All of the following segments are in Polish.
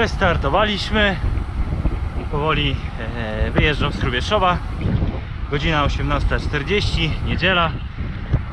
Wystartowaliśmy. Powoli e, wyjeżdżam z Hrubieszowa. Godzina 18.40, niedziela.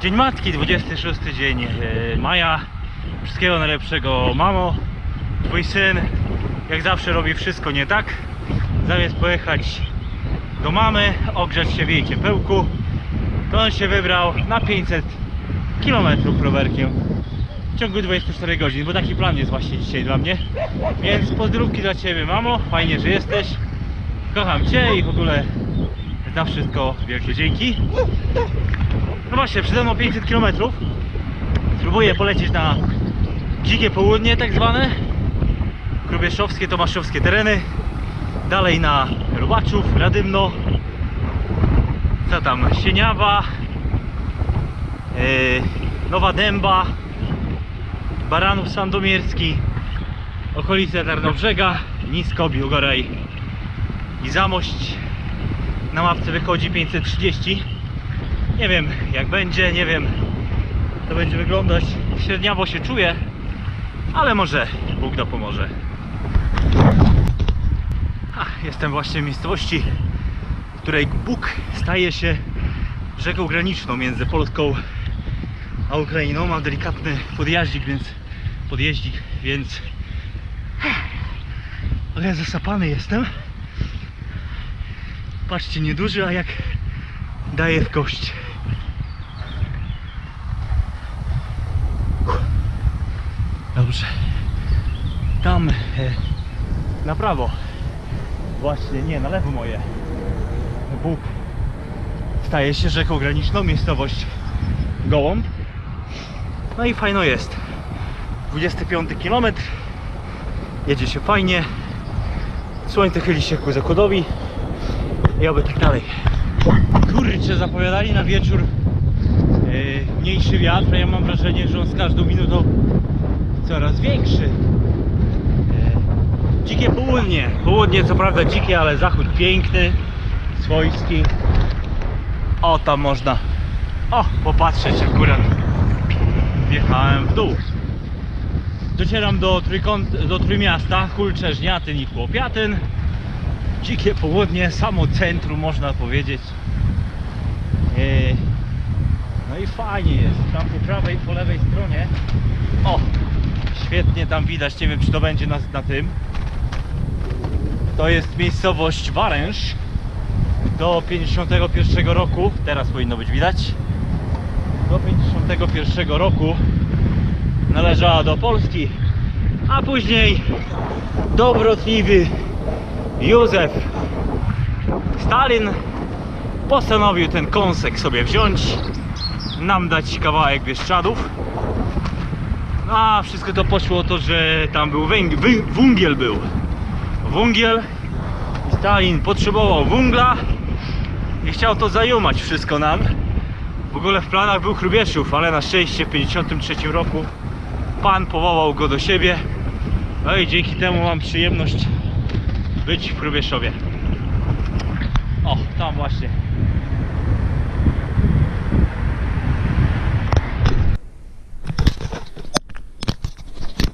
Dzień Matki, 26 dzień e, maja. Wszystkiego najlepszego, mamo. Twój syn, jak zawsze, robi wszystko nie tak. Zamiast pojechać do mamy, ogrzać się w jej ciepełku, to on się wybrał na 500 km rowerkiem w ciągu 24 godzin, bo taki plan jest właśnie dzisiaj dla mnie. Więc pozdrówki dla Ciebie, mamo. Fajnie, że jesteś. Kocham Cię i w ogóle za wszystko wielkie dzięki. No właśnie, przede mną 500 km. Spróbuję polecieć na dzikie południe, tak zwane. Krubieszowskie, tomaszowskie tereny. Dalej na Robaczów, Radymno. Co tam? Sieniawa. Yy, Nowa Dęba. Baranów Sandomierski, okolice Tarnobrzega, Nisko, Biłgoraj i Zamość. Na mapce wychodzi 530. Nie wiem jak będzie, nie wiem to będzie wyglądać. Średniawo się czuję, ale może Bóg dopomoże. Ach, jestem właśnie w miejscowości, w której Bóg staje się rzeką graniczną między Polską a Ukrainą. Mam delikatny podjaździk, więc podjeździk, więc ale zasapany jestem. Patrzcie, nieduży, a jak daje w kość. Dobrze. Tam e, na prawo. Właśnie, nie, na lewo moje. Bóg staje się rzeką graniczną, miejscowość Gołąb. No i fajno jest. 25 km. Jedzie się fajnie. Słońce chyli się ku zachodowi. I oby tak dalej. Kurczę, zapowiadali na wieczór yy, mniejszy wiatr, a ja mam wrażenie, że on z każdą minutą coraz większy. Yy, dzikie południe. Południe co prawda dzikie, ale zachód piękny, swojski. O, tam można o, popatrzeć akurat wjechałem w dół. Docieram do, trójkąt, do Trójmiasta, Kulcze, Żniatyn i Chłopiatyn. Dzikie południe, samo centrum można powiedzieć. Yy, No i fajnie jest. Tam po prawej i po lewej stronie. O, świetnie tam widać. Nie wiem czy to będzie na, na tym. To jest miejscowość Waręż. Do 51 roku, teraz powinno być widać do 51 roku należała do Polski, a później dobrotliwy Józef Stalin postanowił ten kąsek sobie wziąć, nam dać kawałek Bieszczadów. No, A wszystko to poszło o to, że tam był węg- wy- węgiel był. Węgiel Stalin potrzebował węgla i chciał to zajumać wszystko nam. Ogóle w planach był Chrubieszów, ale na szczęście w 1953 roku Pan powołał go do siebie. No i dzięki temu mam przyjemność być w Chrubieszowie. O, tam właśnie.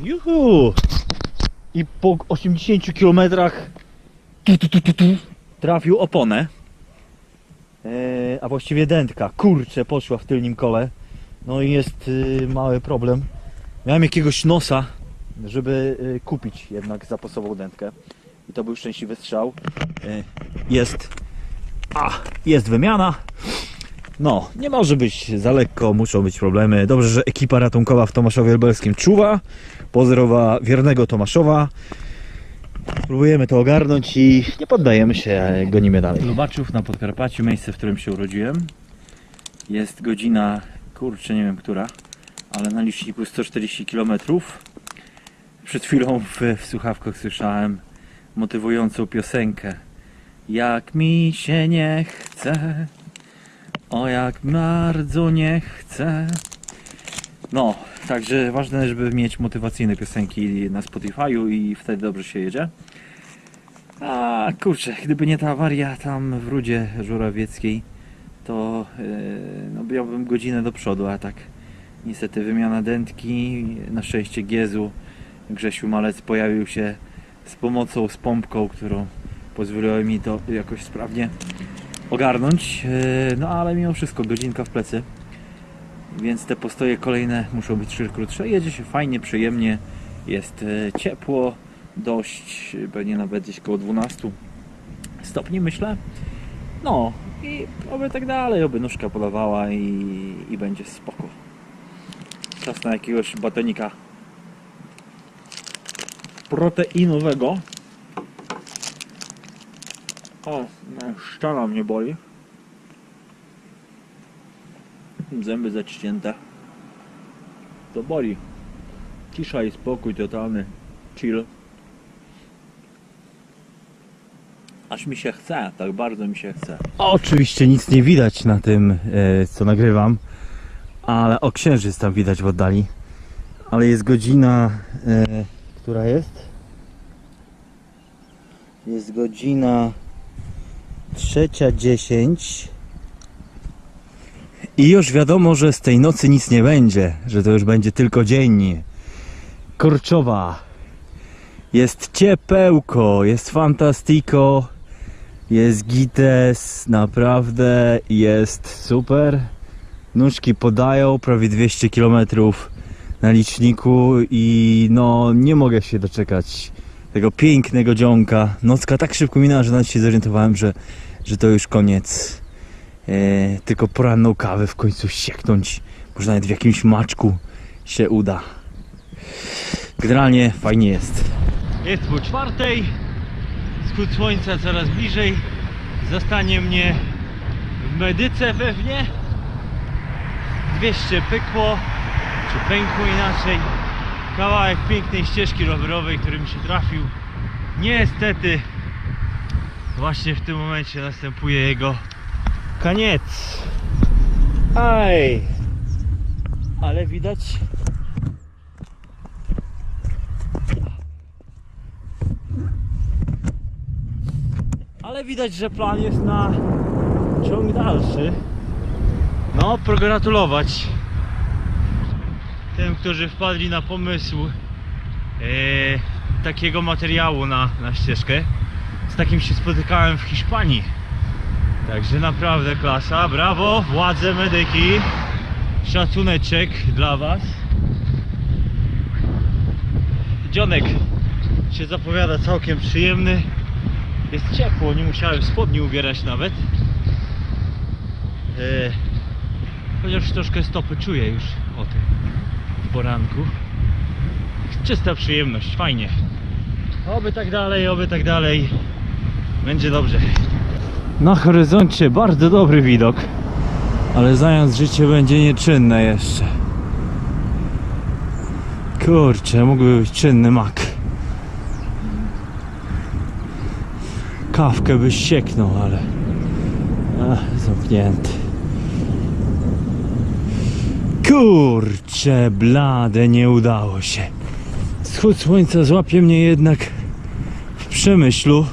Juhu! I po 80 km tu, tu, tu, tu, tu, trafił oponę. Eee, a właściwie dętka. Kurczę, poszła w tylnym kole. No i jest y, mały problem. Miałem jakiegoś nosa, żeby y, kupić jednak zapasową dętkę. I to był szczęśliwy strzał. E, jest. A, jest wymiana. No, nie może być za lekko, muszą być problemy. Dobrze, że ekipa ratunkowa w Tomaszowie Lubelskim czuwa. Pozdrowa wiernego Tomaszowa. Próbujemy to ogarnąć i nie poddajemy się, gonimy dalej. Lubaczów na Podkarpaciu, miejsce, w którym się urodziłem. Jest godzina, kurczę, nie wiem która, ale na liczniku 140 km. Przed chwilą w, w słuchawkach słyszałem motywującą piosenkę. Jak mi się nie chce, o jak bardzo nie chcę. No, także ważne, żeby mieć motywacyjne piosenki na Spotify'u i wtedy dobrze się jedzie. A kurczę, gdyby nie ta awaria tam w Rudzie Żurawieckiej, to yy, no, miałbym godzinę do przodu, a tak niestety wymiana dętki, na szczęście Giezu, Grzesiu Malec pojawił się z pomocą, z pompką, którą pozwoliła mi to jakoś sprawnie ogarnąć. E, No ale mimo wszystko godzinka w plecy. Więc te postoje kolejne muszą być troszkę krótsze. Jedzie się fajnie, przyjemnie. Jest e, ciepło, dość, pewnie nawet gdzieś koło 12 stopni myślę. No i oby tak dalej, oby nóżka podawała i, i będzie spoko. Czas na jakiegoś batonika proteinowego. O, no, mnie boli. Zęby zaciśnięte. To boli. Cisza i spokój totalny. Chill. Aż mi się chce, tak bardzo mi się chce. Oczywiście nic nie widać na tym, e, co nagrywam, ale o księżyc tam widać w oddali. Ale jest godzina, e, która jest? Jest godzina trzecia dziesięć. I już wiadomo, że z tej nocy nic nie będzie, że to już będzie tylko dzień. Korczowa. Jest ciepełko, jest fantastiko, jest gites, naprawdę jest super. Nóżki podają prawie 200 km na liczniku i no nie mogę się doczekać tego pięknego dzionka. Nocka tak szybko minęła, że nawet się zorientowałem, że, że to już koniec. E, tylko poranną kawę w końcu sieknąć. Może nawet w jakimś maczku się uda. Generalnie fajnie jest. Jest po czwartej. Wschód słońca coraz bliżej. Zostanie mnie w medyce pewnie. 200 pykło, czy pękło inaczej. Kawałek pięknej ścieżki rowerowej, który mi się trafił. Niestety, właśnie w tym momencie następuje jego koniec. Aj! Ale widać Ale widać, że plan jest na ciąg dalszy. No, pogratulować tym, którzy wpadli na pomysł e, takiego materiału na, na ścieżkę. Z takim się spotykałem w Hiszpanii. Także naprawdę klasa. Brawo, władze medyki. Szacuneczek dla Was. Dzionek się zapowiada całkiem przyjemny. Jest ciepło, nie musiałem spodni ubierać nawet. E, chociaż troszkę stopy czuję już o tym w poranku. Czysta przyjemność, fajnie. Oby tak dalej, oby tak dalej. Będzie dobrze. Na horyzoncie bardzo dobry widok, ale zając życie będzie nieczynne jeszcze. Kurczę, mógłby być czynny mak. Kawkę byś sieknął, ale Ach, zamknięty. Kurczę, blade, nie udało się. Wschód słońca złapie mnie jednak w przemyślu.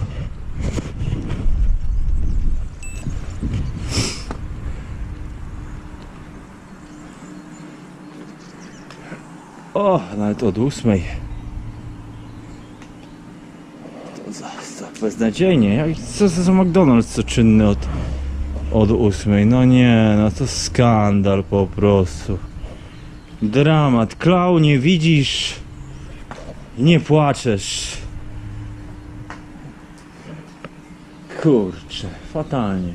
O, nawet od ósmej. To za, za beznadziejnie. Co za McDonald's co czynny od, od ósmej? No nie, no to skandal po prostu. Dramat. Klaunie, widzisz? Nie płaczesz. Kurczę, fatalnie.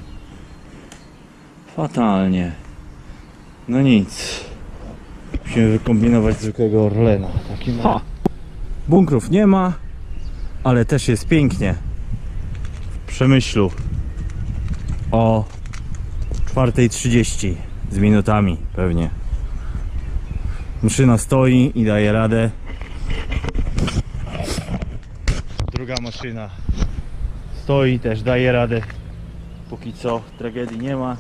Fatalnie. No nic. Musimy wykombinować zwykłego Orlena. Taki ha! Bunkrów nie ma, ale też jest pięknie. W Przemyślu. O 4.30 z minutami pewnie. Maszyna stoi i daje radę. Druga maszyna stoi, też daje radę. Póki co tragedii nie ma.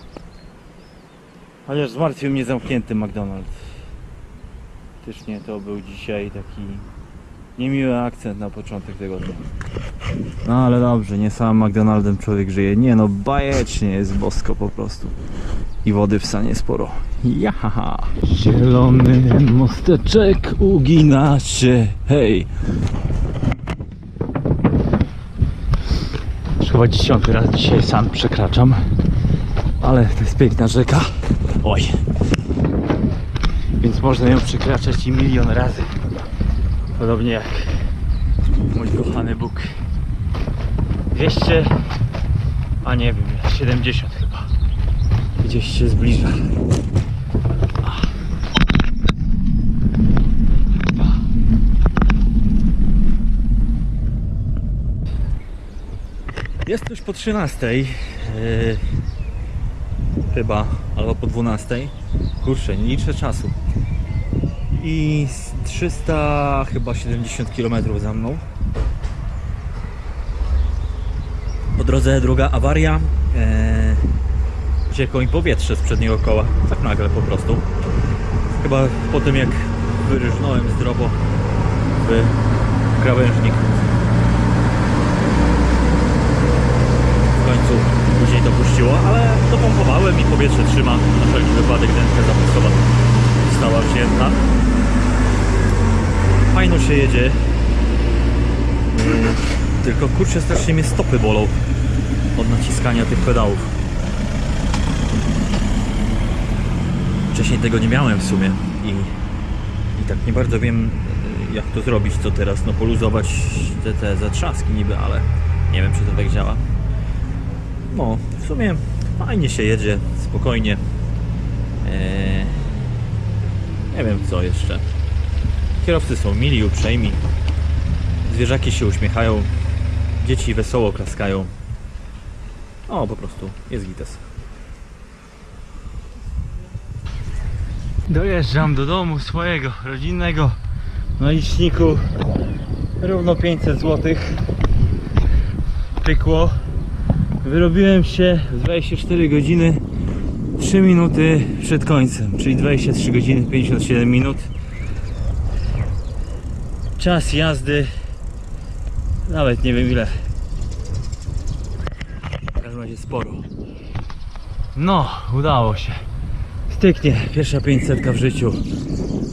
Chociaż zmartwił mnie zamknięty McDonald's. Faktycznie to był dzisiaj taki niemiły akcent na początek tygodnia. No ale dobrze, nie samym McDonaldem człowiek żyje. Nie no, bajecznie jest bosko po prostu. I wody w sanie sporo. Jaha! Zielony mosteczek ugina się. Hej! chyba dziesiąty raz dzisiaj sam przekraczam. Ale to jest piękna rzeka. Oj. Więc można ją przekraczać i milion razy. Podobnie jak mój kochany Bóg. 200, a nie wiem, 70 chyba. Gdzieś się zbliża. Jest już po 13. Yy, chyba, albo po 12. Kurczę, nie liczę czasu. I z 300 chyba 70 km za mną. Po drodze druga awaria. E, Uciekło mi powietrze z przedniego koła. Tak nagle po prostu. Chyba po tym jak wyryżnąłem zdrowo w krawężnik. W końcu później to puściło, ale dopompowałem i powietrze trzyma. Na wszelki wypadek dętka zapasowa została wzięta. Fajno się jedzie. Mm, Tylko kurczę strasznie mnie stopy bolą od naciskania tych pedałów. Wcześniej tego nie miałem w sumie i, i tak nie bardzo wiem y, jak to zrobić, co teraz, no poluzować te, te zatrzaski niby, ale nie wiem czy to tak działa. No, w sumie fajnie się jedzie, spokojnie. Eee, nie wiem co jeszcze. Kierowcy są mili, uprzejmi. Zwierzaki się uśmiechają. Dzieci wesoło klaskają. O, po prostu jest gites. Dojeżdżam do domu swojego, rodzinnego. Na liczniku równo 500 zł. Pykło. Wyrobiłem się w 24 godziny 3 minuty przed końcem, czyli 23 godziny 57 minut. Czas jazdy nawet nie wiem ile. W każdym razie sporo. No, udało się. Styknie, pierwsza 500 w życiu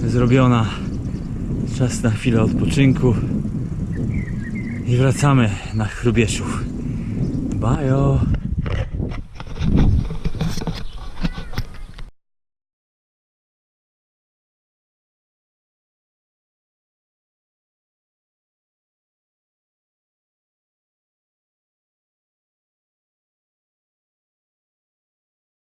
zrobiona. Czas na chwilę odpoczynku. I wracamy na Chrubieszów. Bajo!